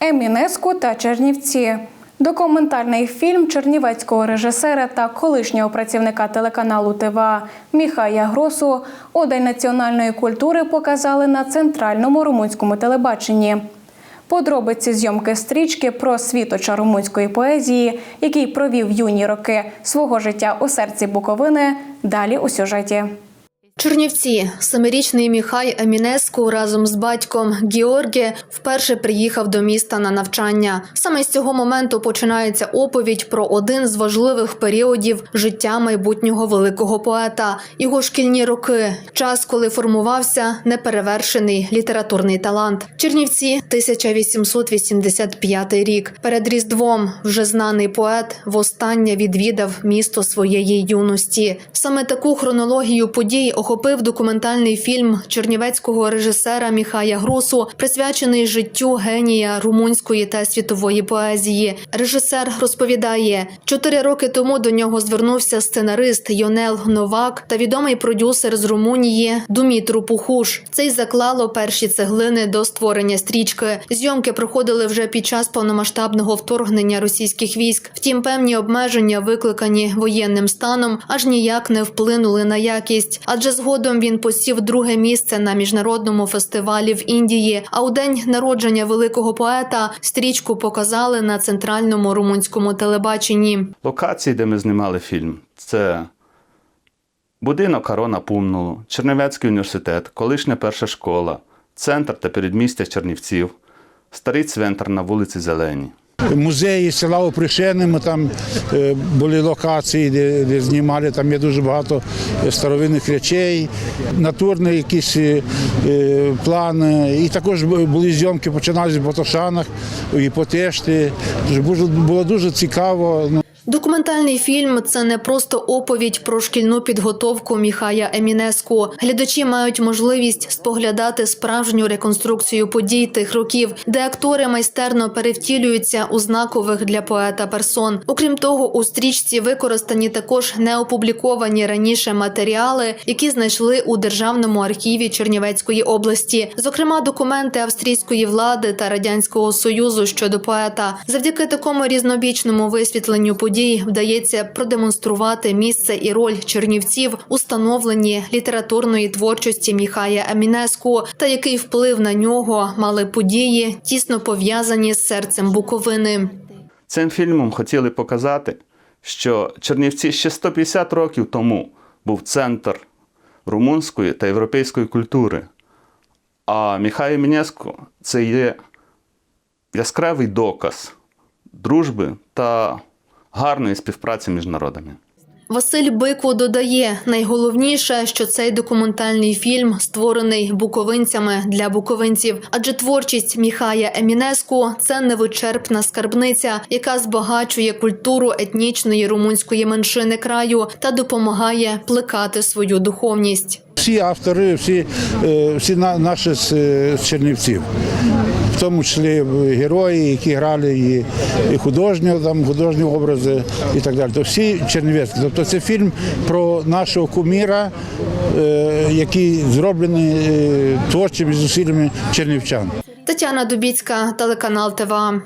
Емінеску та Чернівці. Документальний фільм чернівецького режисера та колишнього працівника телеканалу ТВА Міхая Гросу у День національної культури показали на центральному румунському телебаченні. Подробиці зйомки стрічки про світоча румунської поезії, який провів юні роки свого життя у серці Буковини. Далі у сюжеті. Чернівці, семирічний Міхай Емінеску разом з батьком Георгі вперше приїхав до міста на навчання. Саме з цього моменту починається оповідь про один з важливих періодів життя майбутнього великого поета. Його шкільні роки, час, коли формувався неперевершений літературний талант. Чернівці, 1885 рік. Перед різдвом вже знаний поет востаннє відвідав місто своєї юності. Саме таку хронологію подій охопив документальний фільм чернівецького режисера Міхая Гросу, присвячений життю генія румунської та світової поезії. Режисер розповідає, чотири роки тому до нього звернувся сценарист Йонел Новак та відомий продюсер з Румунії Думітру Пухуш. Це й заклало перші цеглини до створення стрічки. Зйомки проходили вже під час повномасштабного вторгнення російських військ. Втім, певні обмеження, викликані воєнним станом, аж ніяк не вплинули на якість. Адже згодом він посів друге місце на міжнародному фестивалі в Індії. А у день народження великого поета стрічку показали на центральному румунському телебаченні. Локації, де ми знімали фільм, це будинок Карона Пумнулу, Чернівецький університет, колишня перша школа, центр та передмістя Чернівців, старий цвинтар на вулиці Зеленій. Музеї села Опришенимо, там е, були локації, де, де знімали, там є дуже багато старовинних речей, натурний якийсь е, е, план. І також були зйомки, починалися в Ботошанах і Потешти. Було, було дуже цікаво. Документальний фільм це не просто оповідь про шкільну підготовку Міхая Емінеску. Глядачі мають можливість споглядати справжню реконструкцію подій тих років, де актори майстерно перевтілюються у знакових для поета персон. Окрім того, у стрічці використані також неопубліковані раніше матеріали, які знайшли у державному архіві Чернівецької області, зокрема документи австрійської влади та радянського союзу щодо поета. Завдяки такому різнобічному висвітленню подій вдається продемонструвати місце і роль чернівців у становленні літературної творчості Міхая Емінеску та який вплив на нього мали події, тісно пов'язані з серцем Буковини. Цим фільмом хотіли показати, що Чернівці ще 150 років тому був центр румунської та європейської культури. А Міхай Мінєско це є яскравий доказ дружби та гарної співпраці між народами. Василь Бикво додає, найголовніше, що цей документальний фільм створений буковинцями для буковинців, адже творчість Міхая Емінеску це невичерпна скарбниця, яка збагачує культуру етнічної румунської меншини краю та допомагає плекати свою духовність. всі автори, всі, е, всі на- наші е, з Чернівців. Тому числі герої, які грали і, і художні, там, художні образи і так далі. То всі чернівецькі. Тобто це фільм про нашого куміра, е, який зроблений е, творчими зусиллями чернівчан. Тетяна Дубіцька, телеканал ТВА.